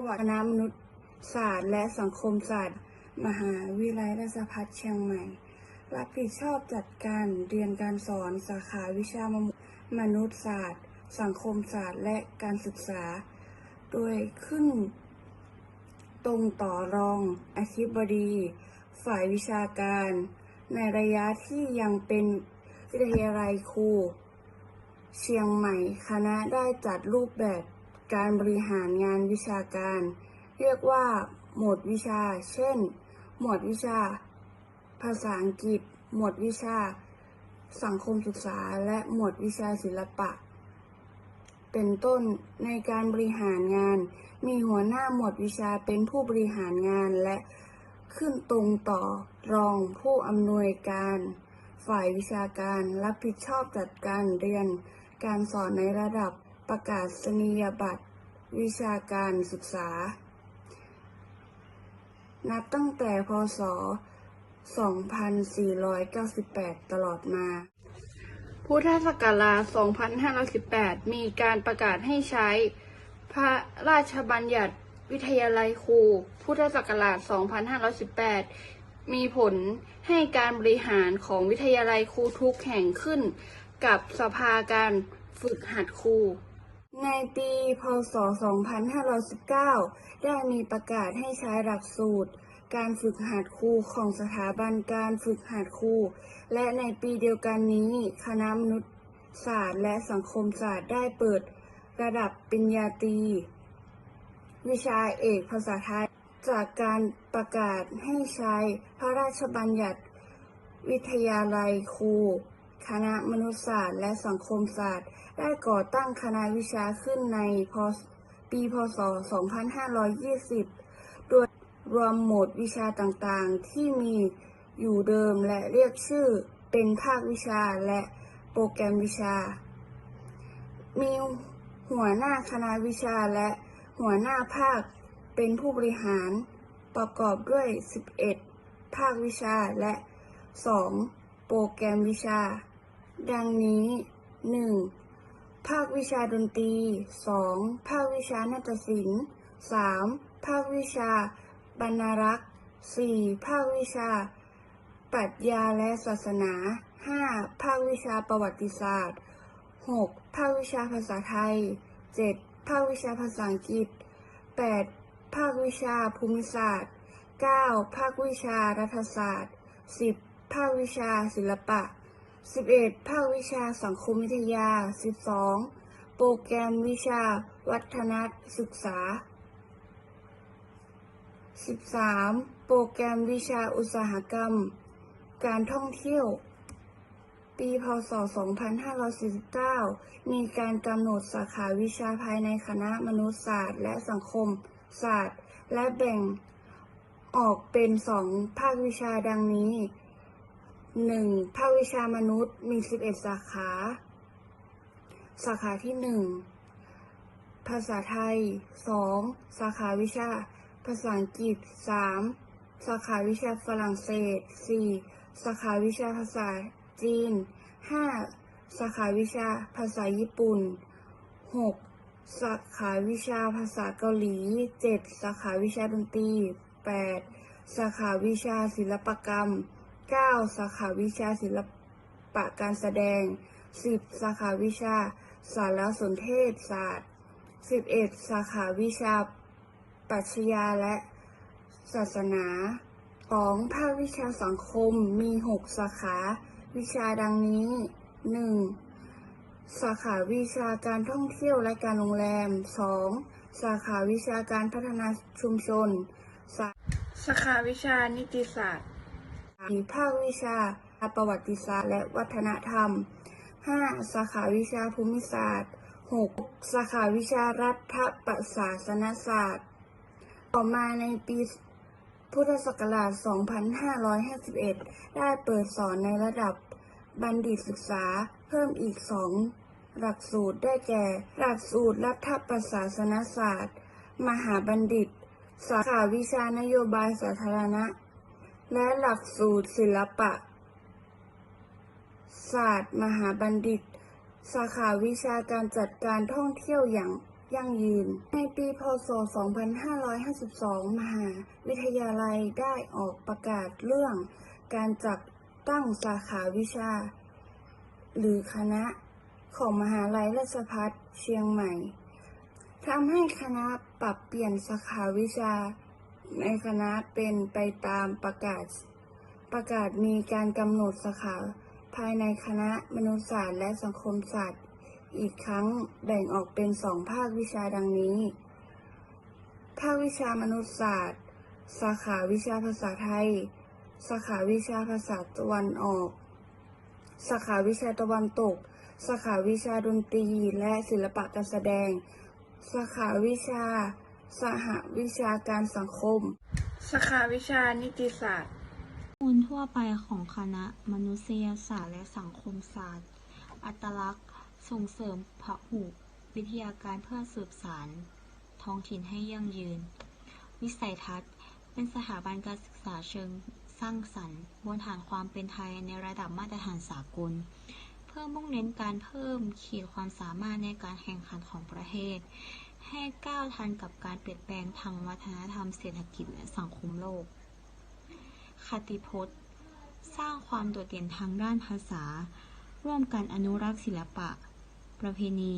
ประวัติคณะมนุษยศาสตร์ และสังคมศาสตร์ มหาวิทยาลัยราชภัฏเชียงใหม่ รับผิดชอบจัดการเรียนการสอนสาขาวิชามนุษยศาสตร์ สังคมศาสตร์และการศึกษา โดยขึ้นตรงต่อรองอธิบดี ฝ่ายวิชาการ ในระยะที่ยังเป็นวิทยาลัยครู เชียงใหม่คณะได้จัดรูปแบบ การบริหารงานวิชาการ เรียกว่า หมวดวิชา เช่น หมวดวิชา ภาษาอังกฤษ หมวดวิชา สังคมศึกษา และหมวดวิชาศิลปะ เป็นต้นในการบริหารงาน มีหัวหน้าหมวดวิชาเป็นผู้บริหารงานและขึ้นตรงต่อรองผู้อำนวยการ ฝ่ายวิชาการรับผิดชอบจัดการเรียน การสอนในระดับ ประกาศนียบัตร วิชาการศึกษา นับตั้งแต่พศ 2498 ตลอดมาพุทธศักราช 2518 มีการประกาศให้ใช้ พระราชบัญญัติวิทยาลัยครู พุทธศักราช 2518 มีผลให้การบริหารของวิทยาลัยครูทุกแห่งขึ้น กับสภาการฝึกหัดครู ในปี พศ 2519 ได้มีประกาศให้ใช้หลักสูตร การฝึกหัดครูของสถาบันการฝึกหัดครู และในปีเดียวกันนี้ คณะมนุษยศาสตร์และสังคมศาสตร์ได้เปิดระดับปริญญาตรีวิชาเอกภาษาไทย จากการประกาศให้ใช้พระราชบัญญัติวิทยาลัยครู คณะมนุษยศาสตร์และสังคมศาสตร์ ได้ก่อตั้งคณะวิชาขึ้นในพปี พศ 2520 โดยรวมหมวดวิชาต่างๆ ที่มีอยู่เดิมและเรียกชื่อเป็นภาควิชาและโปรแกรมวิชา มีหัวหน้าคณะวิชาและหัวหน้าภาคเป็นผู้บริหารประกอบด้วย 11 ภาควิชาและ 2 โปรแกรมวิชา ดังนี้ 1. ภาควิชาดนตรี 2. ภาควิชานาฏศิลป์ 3. ภาควิชาบรรณารักษ์ 4. ภาควิชาปรัชญาและศาสนา 5. ภาควิชาประวัติศาสตร์ 6. ภาควิชาภาษาไทย 7. ภาควิชาภาษาอังกฤษ 8. ภาควิชาภูมิศาสตร์ 9. ภาควิชารัฐศาสตร์ 10. ภาควิชาศิลปะ 11. ภาควิชาสังคมวิทยา 12. โปรแกรมวิชา วัฒนศึกษา 13. โปรแกรมวิชาอุตสาหกรรม การท่องเที่ยว ปีพศ 2549 มีการกำหนดสาขาวิชาภายในคณะมนุษยศาสตร์และสังคมศาสตร์ และแบ่งออกเป็นสองภาควิชาดังนี้ 1. ภาควิชามนุษย์มี11สาขา สาขาที่1ภาษาไทย 2. สาขาวิชา ภาษาอังกฤษ 3. สาขาวิชาฝรั่งเศส 4. สาขาวิชาภาษาจีน 5. สาขาวิชาภาษาญี่ปุ่น 6. สาขาวิชาภาษาเกาหลี 7. สาขาวิชาดนตรี 8. สาขาวิชาศิลปกรรม 9. สาขาวิชาศิลปะการแสดง 10. สาขาวิชา สารสนเทศศาสตร์ 11. สาขาวิชาปรัชญาและศาสนาของภาควิชาสังคมมี 6 สาขา วิชาดังนี้ 1. สาขาวิชาการท่องเที่ยวและการโรงแรม 2. สาขาวิชาการพัฒนาชุมชน สาสาขาวิชานิติศาสตร์ ภาควิชา ประวัติศาสตร์และวัฒนธรรม 5. สาขาวิชาภูมิศาสตร์ 6. สาขาวิชารัฐประศาสนศาสตร์ ต่อมาในปีพุทธศักราช 2551 ได้เปิดสอนในระดับบัณฑิตศึกษาเพิ่มอีกสองหลักสูตรได้แก่ หลักสูตรรัฐประศาสนศาสตร์ มหาบัณฑิต สาขาวิชานโยบายสาธารณะ และหลักสูตรศิลปะ ศาสตร์มหาบัณฑิต สาขาวิชาการจัดการท่องเที่ยวอย่างยั่งยืน ในปีพศ 2552 มหาวิทยาลัยได้ออกประกาศเรื่องการจัดตั้งสาขาวิชา หรือคณะของมหาลัยราชภัฏเชียงใหม่ทำให้คณะปรับเปลี่ยนสาขาวิชา ในคณะเป็นไปตามประกาศ ประกาศมีการกำหนดสาขาภายในคณะมนุษยศาสตร์และสังคมศาสตร์ อีกครั้งแบ่งออกเป็นสองภาควิชาดังนี้ ภาควิชามนุษยศาสตร์ สาขาวิชาภาษาไทย สาขาวิชาภาษาตะวันออก สาขาวิชาตะวันตก สาขาวิชาดนตรีและศิลปะการแสดง สาขาวิชา สหวิชาการสังคม สาขาวิชานิติศาสตร์ข้อมูลทั่วไปของคณะมนุษยศาสตร์และสังคมศาสตร์ อัตลักษณ์ ส่งเสริมพหุวิทยาการเพื่อสืบสารท้องถิ่นให้ยั่งยืน วิสัยทัศน์ เป็นสถาบันการศึกษาเชิงสร้างสรรค์บนฐานความเป็นไทยในระดับมาตรฐานสากล เพื่อมุ่งเน้นการเพิ่มขีดความสามารถในการแข่งขันของประเทศ ให้ก้าวทันกับการเปลี่ยนแปลงทางวัฒนธรรมเศรษฐกิจและสังคมโลก คติพจน์ สร้างความโดดเด่นทางด้านภาษา ร่วมกันอนุรักษ์ศิลปะ ประเพณี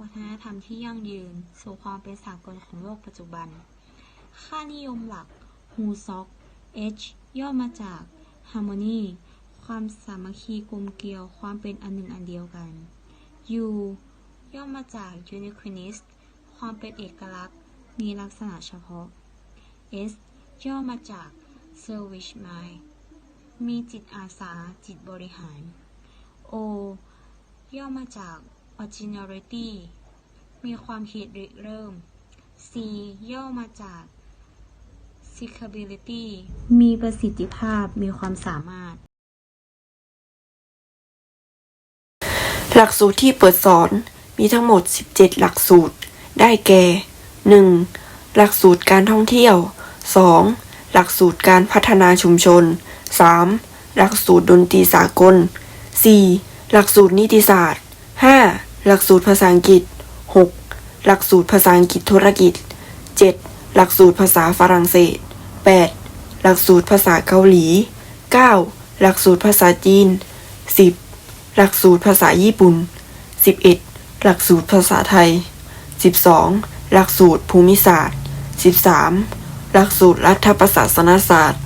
วัฒนธรรมที่ยั่งยืน สู่ความเป็นสากลของโลกปัจจุบัน ค่านิยมหลักฮูซอก H ย่อมาจาก Harmony ความสามัคคีกลมเกลียวความเป็นอันหนึ่งอันเดียวกัน U ย่อมาจาก Uniqueness ความเป็นเอกลักษณ์ มีลักษณะเฉพาะ S ย่อมาจาก Service Mind มีจิตอาสาจิตบริหาร O ย่อมาจาก Originality มีความคิดริเริ่ม C ย่อมาจาก Seekability มีประสิทธิภาพ มีความสามารถ หลักสูตรที่เปิดสอนมีทั้งหมด 17 หลักสูตร ได้แก่ 1. หลักสูตรการท่องเที่ยว 2. หลักสูตรการพัฒนาชุมชน 3. หลักสูตรดนตรีสากล 4. หลักสูตรนิติศาสตร์ 5. หลักสูตรภาษาอังกฤษ 6. หลักสูตรภาษาอังกฤษธุรกิจ 7. หลักสูตรภาษาฝรั่งเศส 8. หลักสูตรภาษาเกาหลี 9. หลักสูตรภาษาจีน 10. หลักสูตรภาษาญี่ปุ่น 11. หลักสูตรภาษาไทย 12. หลักสูตรภูมิศาสตร์ 13. หลักสูตรรัฐประศาสนศาสตร์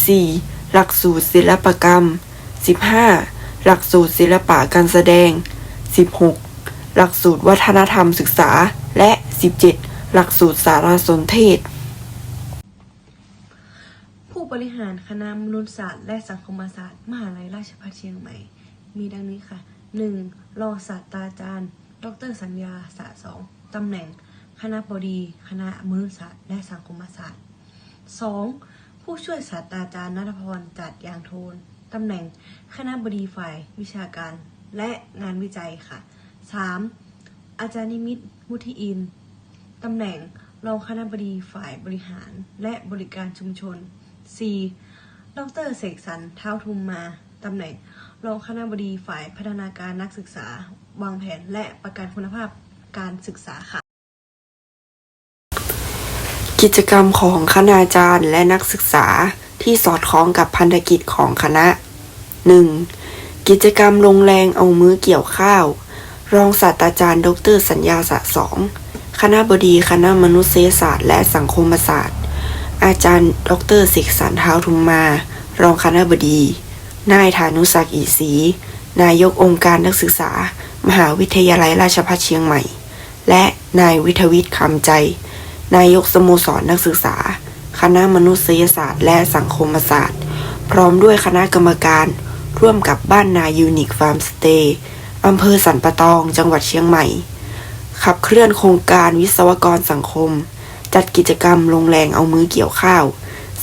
14. หลักสูตรศิลปกรรม 15. หลักสูตรศิลปะการแสดง 16. หลักสูตรวัฒนธรรมศึกษา และ 17. หลักสูตรสารสนเทศ ผู้บริหารคณะมนุษยศาสตร์และสังคมศาสตร์ มหาลัยราชภัฏเชียงใหม่ มีดังนี้ค่ะ 1. รองศาสตราจารย์ ดรสัญญาสะสองตำแหน่ง คณะบดี คณะมนุษยศาสตร์ และสังคมศาสตร์ 2. ผู้ช่วยศาสตราจารย์นัทพรจัดยางโทนตำแหน่ง คณะบดีฝ่าย วิชาการ และงานวิจัยค่ะ 3. อาจารย์นิมิตมุทิอินตำแหน่งรองคณะบดีฝ่ายบริหาร และบริการชุมชน 4. ดรเสกสรรเท้าทุมมาตำแหน่งรองคณะบดีฝ่ายพัฒนาการนักศึกษา วางแผนและประกันคุณภาพการศึกษาค่ะ กิจกรรมของคณาจารย์และนักศึกษาที่สอดคล้องกับพันธกิจของคณะ 1. กิจกรรมลงแรงเอามือเกี่ยวข้าว รองศาสตราจารย์ ดร สัญญาสะสอง คณะบดีคณะมนุษยศาสตร์และสังคมศาสตร์ อาจารย์ ดรศิกสันเท้าทุมมา รองคณะบดี นายฐานุศักดิ์อิศรี นายกองค์การนักศึกษา มหาวิทยาลัยราชภัฏเชียงใหม่ และนายวิทวิทย์คำใจ นายกสโมสรนักศึกษา คณะมนุษยศาสตร์ และสังคมศาสตร์ พร้อมด้วยคณะกรรมการ ร่วมกับบ้านนายูนิคฟาร์มสเตย์อำเภอสันปะตองจังหวัดเชียงใหม่ ขับเคลื่อนโครงการวิศวกรสังคม จัดกิจกรรมลงแรงเอามือเกี่ยวข้าว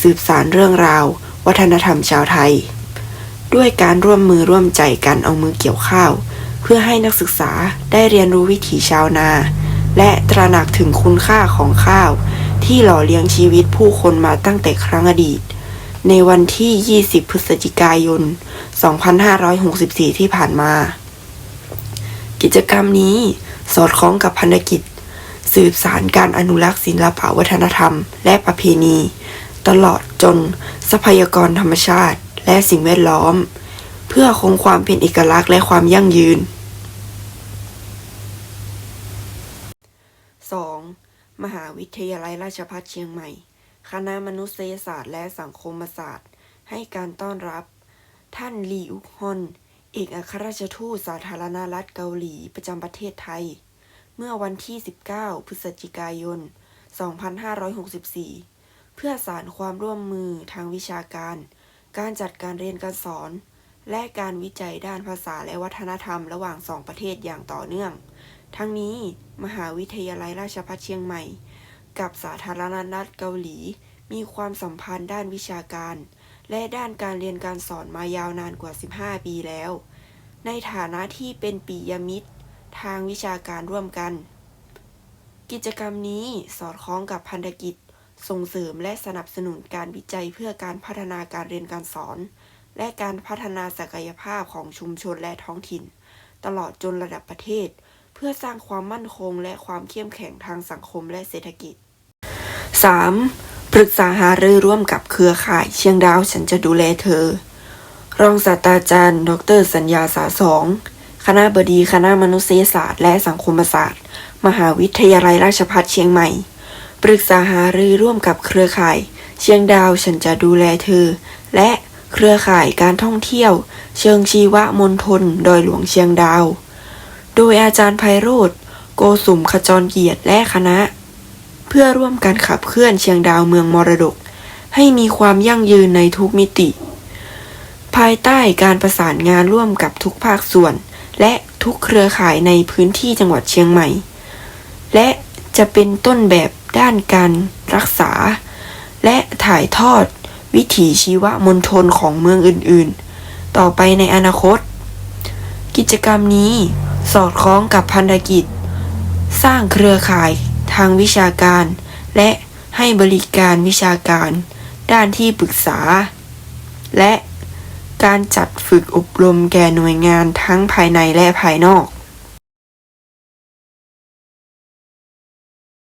สืบสารเรื่องราว วัฒนธรรมชาวไทย ด้วยการร่วมมือร่วมใจกันเอามือเกี่ยวข้าว เพื่อให้นักศึกษาได้เรียนรู้วิถีชาวนา และตระหนักถึงคุณค่าของข้าว ที่หล่อเลี้ยงชีวิตผู้คนมาตั้งแต่ครั้งอดีต ในวันที่ 20 พฤศจิกายน 2564 ที่ผ่านมา กิจกรรมนี้สอดคล้องกับพันธกิจ สืบสารการอนุรักษ์ศิลปวัฒนธรรม และประเพณี ตลอดจนทรัพยากรธรรมชาติ และสิ่งแวดล้อม เพื่อคงความเป็นเอกลักษณ์และความยั่งยืน 2. มหาวิทยาลัยราชภัฏเชียงใหม่ คณะมนุษยศาสตร์และสังคมศาสตร์ ให้การต้อนรับ ท่านลีอุกฮอน เอกอัครราชทูตสาธารณรัฐเกาหลีประจำประเทศไทย เมื่อวันที่ 19 พฤศจิกายน 2564 เพื่อสารความร่วมมือทางวิชาการ การจัดการเรียนการสอน และการวิจัยด้านภาษาและวัฒนธรรมระหว่างสองประเทศอย่างต่อเนื่อง ทั้งนี้มหาวิทยาลัยราชภัฏเชียงใหม่ กับสาธารณรัฐเกาหลี มีความสัมพันธ์ด้านวิชาการ และด้านการเรียนการสอนมายาวนานกว่า 15 ปีแล้ว ในฐานะที่เป็นปียมิตร ทางวิชาการร่วมกัน กิจกรรมนี้สอดคล้องกับพันธกิจ ส่งเสริมและสนับสนุนการวิจัยเพื่อการพัฒนาการเรียนการสอน และการพัฒนาศักยภาพของชุมชนและท้องถิ่น ตลอดจนระดับประเทศ เพื่อสร้างความมั่นคงและความเข้มแข็งทางสังคมและเศรษฐกิจ 3. ปรึกษาหารือร่วมกับเครือข่ายเชียงดาวฉันจะดูแลเธอ รองศาสตราจารย์ ดร สัญญาสาสองคณะบดีคณะมนุษยศาสตร์และสังคมศาสตร์ มหาวิทยาลัยราชภัฏเชียงใหม่ ปรึกษาหารือร่วมกับเครือข่าย เชียงดาวฉันจะดูแลเธอ และเครือข่ายการท่องเที่ยว เชิงชีวมณฑลดอยหลวงเชียงดาว โดยอาจารย์ไพโรธโกสุมขจรเกียรติและคณะ เพื่อร่วมกันขับเคลื่อนเชียงดาวเมืองมรดก ให้มีความยั่งยืนในทุกมิติ ภายใต้การประสานงานร่วมกับทุกภาคส่วน และทุกเครือข่ายในพื้นที่จังหวัดเชียงใหม่ และจะเป็นต้นแบบ ด้านการรักษา และถ่ายทอดวิถีชีวมณฑลของเมืองอื่นๆ ต่อไปในอนาคต กิจกรรมนี้สอดคล้องกับพันธกิจ สร้างเครือข่ายทางวิชาการ และให้บริการวิชาการ ด้านที่ปรึกษา และการจัดฝึกอบรมแก่หน่วยงานทั้งภายในและภายนอก